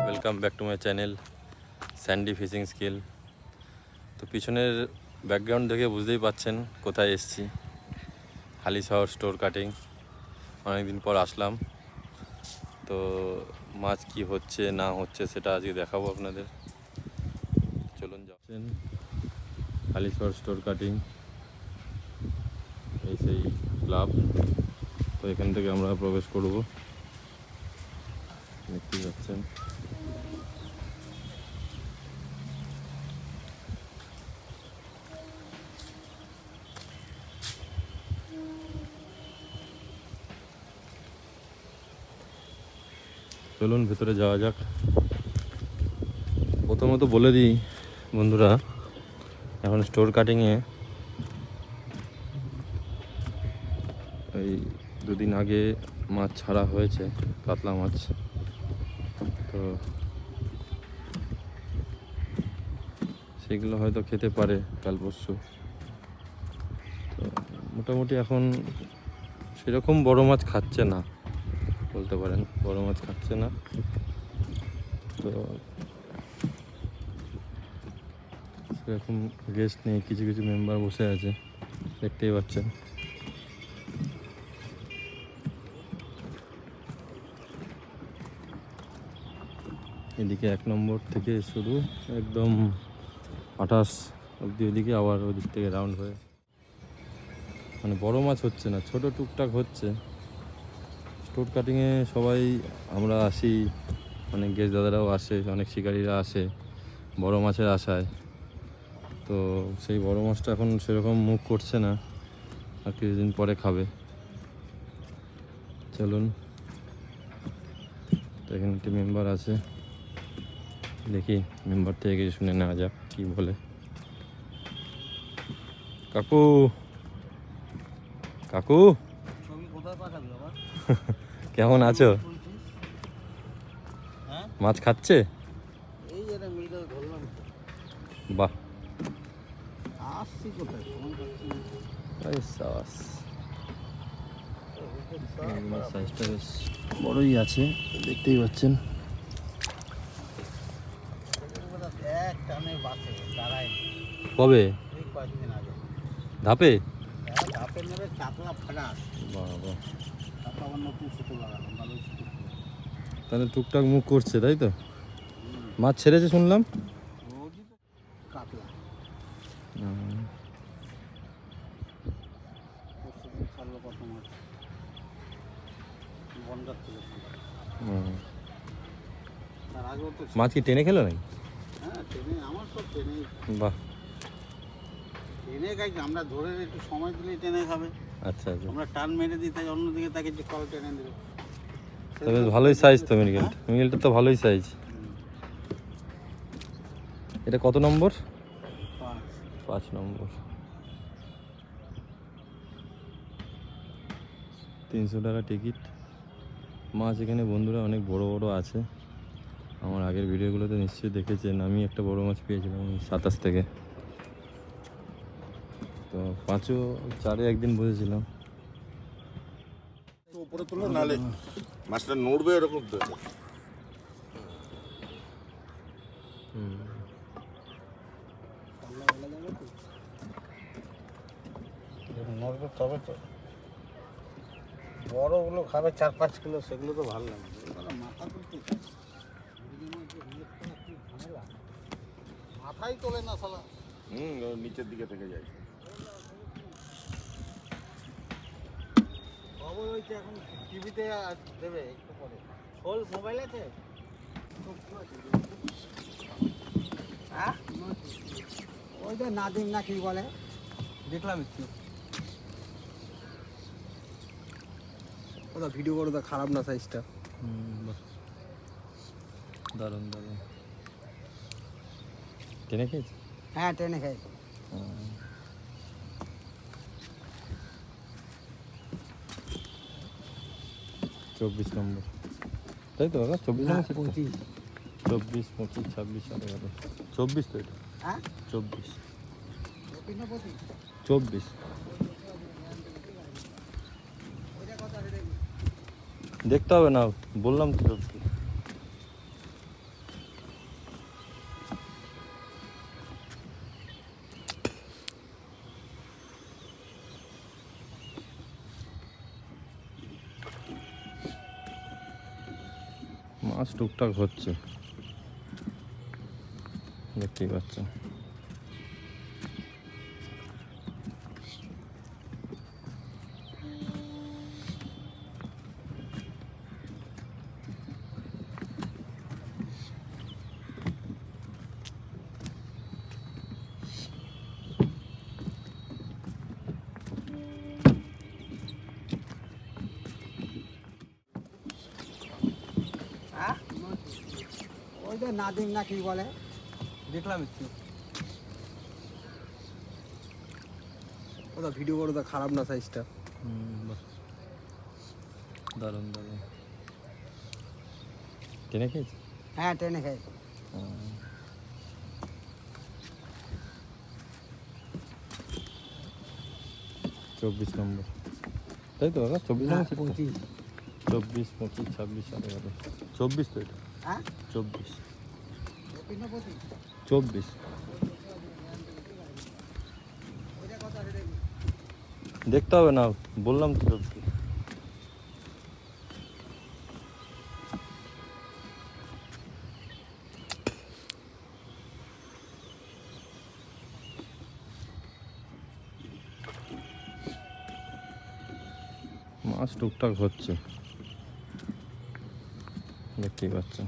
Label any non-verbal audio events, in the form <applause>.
Welcome back to my channel Sandy fishing skill তো পিছনের background দেখে বুঝতেই পাচ্ছেন কোথায় এসছি। হালি শহর স্টোর কাটিং অনেকদিন পর আসলাম। তো মাছ কি হচ্ছে, না হচ্ছে সেটা আজকে দেখাবো আপনাদের। চলুন যাচ্ছেন হালি শহর স্টোর কাটিং এই সেই ক্লাব তো এখান থেকে আমরা প্রবেশ করব। দেখতে পাচ্ছেন। চলুন ভেতরে যাওয়া যাক। প্রথমত বলে দিই, বন্ধুরা, এখন স্টোর কাটিংয়ে এই দুদিন আগে মাছ ছাড়া হয়েছে কাতলা মাছ। তো সেগুলো হয়তো খেতে পারে কাল পরশু। তো মোটামুটি এখন সেরকম বড় মাছ খাচ্ছে না। বলতে পারেন, বড় মাছ খাচ্ছে না। তো সেরকম গেস্ট নেই, কিছু কিছু মেম্বার বসে আছে, দেখতেই পাচ্ছেন। এদিকে এক নম্বর থেকে শুরু, একদম আঠাশ অবধি ওদিকে, আবার ওদিক থেকে রাউন্ড হয়ে। মানে বড় মাছ হচ্ছে না, ছোট টুকটাক হচ্ছে। স্টোর কাটিংয়ে সবাই আমরা আসি। অনেক গেস্ট দাদারাও আসে অনেক শিকারীরা আসে বড় মাছের আশায়। তো সেই বড় মাছটা এখন সেরকম মুখ করছে না আর কিছুদিন পরে খাবে। চলুন। তো এখানে একটি মেম্বার আছে। দেখি মেম্বার থেকে কিছু শুনে নেওয়া যাক কি বলে। কাকু! কাকু! কোথায় <laughs> কেমন আছো? হ্যাঁ মাছ খাচ্ছে? বাহ। সাইজটা বেশ বড়ই আছে দেখতেই পাচ্ছেন। এক টানে বাসে দাঁড়ায়। কবে? ধাপে? হ্যাঁ ধাপে নেবে চাপলা ফাটা বাবা আবার নতুন সুতো লাগালাম ভালো সুতো তাহলে টুকটাক মুখ করছে তাই তো? মাছ ছেড়েছে শুনলাম। কাতলা। মাছ। কি টেনে খেলো নাকি? হ্যাঁ বাহ। ট্রেনে খাই আমরা ধরে একটু সময় দিলেই ট্রেনে খাবে। আচ্ছা আচ্ছা। আমরা টান মেরে দিই তাই অন্যদিকে তাকে যে কল টেনে দেবে তবে ভালোই সাইজ তো মিরগেলটা মিরগেলটা তো ভালোই সাইজ এটা কত নম্বর? পাঁচ নম্বর। তিনশো টাকা টিকিট মাছ এখানে বন্ধুরা অনেক বড় বড় আছে। আমার আগের ভিডিওগুলোতে নিশ্চয়ই দেখেছেন। আমি একটা বড় মাছ পেয়েছিলাম সাতাশ থেকে। তো পাঁচও চারে একদিন বসেছিলাম। উপরে তুলো নালে মাছটা নড়বে এরকম তো। নড়বে তবে তো। বড়গুলো খাবে চার পাঁচ কিলো সেগুলো তো ভালো লাগে এগুলো মাথা তুলতে মাথাই তোলে না। হুম নিচের দিকে থেকে যায়। খবর হয়েছে এখন টিভিতে দেবে একটু পরে। খোল মোবাইল আছে? হ্যাঁ? ওই যে নাদিম না কি বলে? দেখলাম একটু। ওটা ভিডিও করো খারাপ না সাইজটা দারুণ দারুণ। টেনে খেয়েছি? হ্যাঁ ট্রেনে খাই চব্বিশ নম্বর। তাই তো দাদা? চব্বিশ নম্বর পঁচিশ। চব্বিশ পঁচিশ ছাব্বিশ এগারো চব্বিশ তো এটা। হ্যাঁ? চব্বিশ। চব্বিশ দেখতে হবে না বললাম তো চব্বিশ। মাছ টুকটাক হচ্ছে। দেখতেই পাচ্ছেন। ওই যে নাদিম না কি বলে? দেখলাম একটু। ওটা ভিডিও করো তা খারাপ না সাইজটা দারুণ দারুণ। টেনে খেয়েছি? হ্যাঁ ট্রেনে খাইছি চব্বিশ নম্বর। তাই তো দাদা? চব্বিশ নম্বর পঁচিশ। চব্বিশ পঁচিশ ছাব্বিশ আঠারো। চব্বিশ তো এটা। চব্বিশ। চব্বিশ চব্বিশ। দেখতে হবে না বললাম তো চব্বিশ। মাছ টুকটাক হচ্ছে। দেখতেই পাচ্ছেন